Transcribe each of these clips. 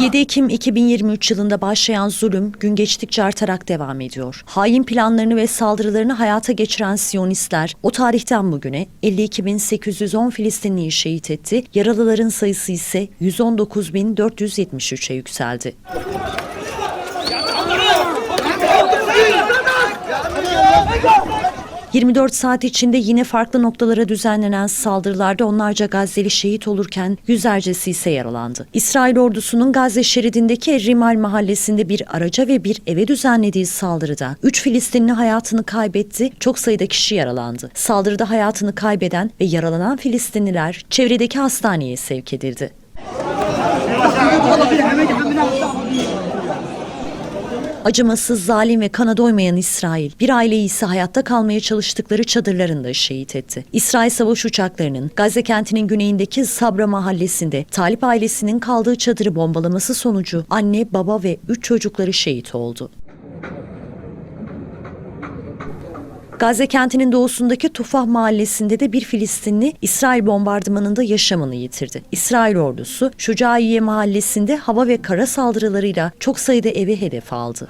7 Ekim 2023 yılında başlayan zulüm gün geçtikçe artarak devam ediyor. Hain planlarını ve saldırılarını hayata geçiren Siyonistler o tarihten bugüne 52.810 Filistinliyi şehit etti, yaralıların sayısı ise 119.473'e yükseldi. ...24 saat içinde yine farklı noktalara düzenlenen saldırılarda onlarca Gazze'li şehit olurken yüzlercesi ise yaralandı. İsrail ordusunun Gazze şeridindeki Rimal mahallesinde bir araca ve bir eve düzenlediği saldırıda 3 Filistinli hayatını kaybetti, çok sayıda kişi yaralandı. Saldırıda hayatını kaybeden ve yaralanan Filistinliler çevredeki hastaneye sevk edildi. Acımasız, zalim ve kana doymayan İsrail, bir aileyi ise hayatta kalmaya çalıştıkları çadırlarında şehit etti. İsrail savaş uçaklarının Gazze kentinin güneyindeki Sabra mahallesinde Talip ailesinin kaldığı çadırı bombalaması sonucu anne, baba ve üç çocukları şehit oldu. Gazze kentinin doğusundaki Tufah mahallesinde de bir Filistinli İsrail bombardımanında yaşamını yitirdi. İsrail ordusu Şucaiye mahallesinde hava ve kara saldırılarıyla çok sayıda evi hedef aldı.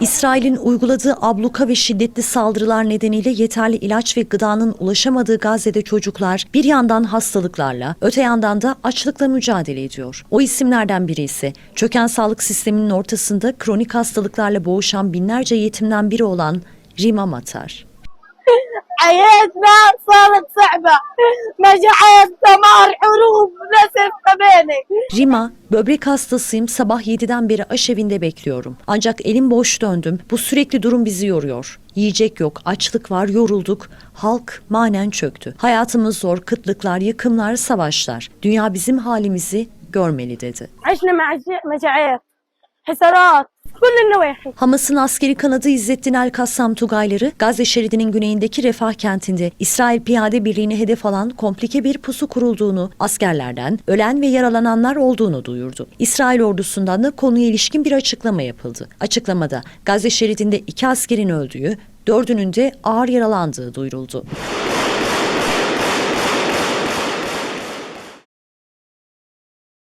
İsrail'in uyguladığı abluka ve şiddetli saldırılar nedeniyle yeterli ilaç ve gıdanın ulaşamadığı Gazze'de çocuklar bir yandan hastalıklarla, öte yandan da açlıkla mücadele ediyor. O isimlerden biri ise çöken sağlık sisteminin ortasında kronik hastalıklarla boğuşan binlerce yetimden biri olan Rima Matar. حياتنا صارت صعبة مجاعات دمار حروب نسف بيني Rima, böbrek hastasıyım sabah 7'den beri aşevinde bekliyorum. Ancak elim boş döndüm. Bu sürekli durum bizi yoruyor. Yiyecek yok, açlık var, yorulduk. Halk manen çöktü. Hayatımız zor, kıtlıklar, yıkımlar, savaşlar. Dünya bizim halimizi görmeli dedi. عشنا مع ج- مجاعات حسارات كل النواحي Hamas'ın askeri kanadı İzzettin El Kassam Tugayları, Gazze şeridinin güneyindeki Refah kentinde İsrail piyade birliğini hedef alan komplike bir pusu kurulduğunu, askerlerden ölen ve yaralananlar olduğunu duyurdu. İsrail ordusundan da konuya ilişkin bir açıklama yapıldı. Açıklamada Gazze şeridinde iki askerin öldüğü, dördünün de ağır yaralandığı duyuruldu.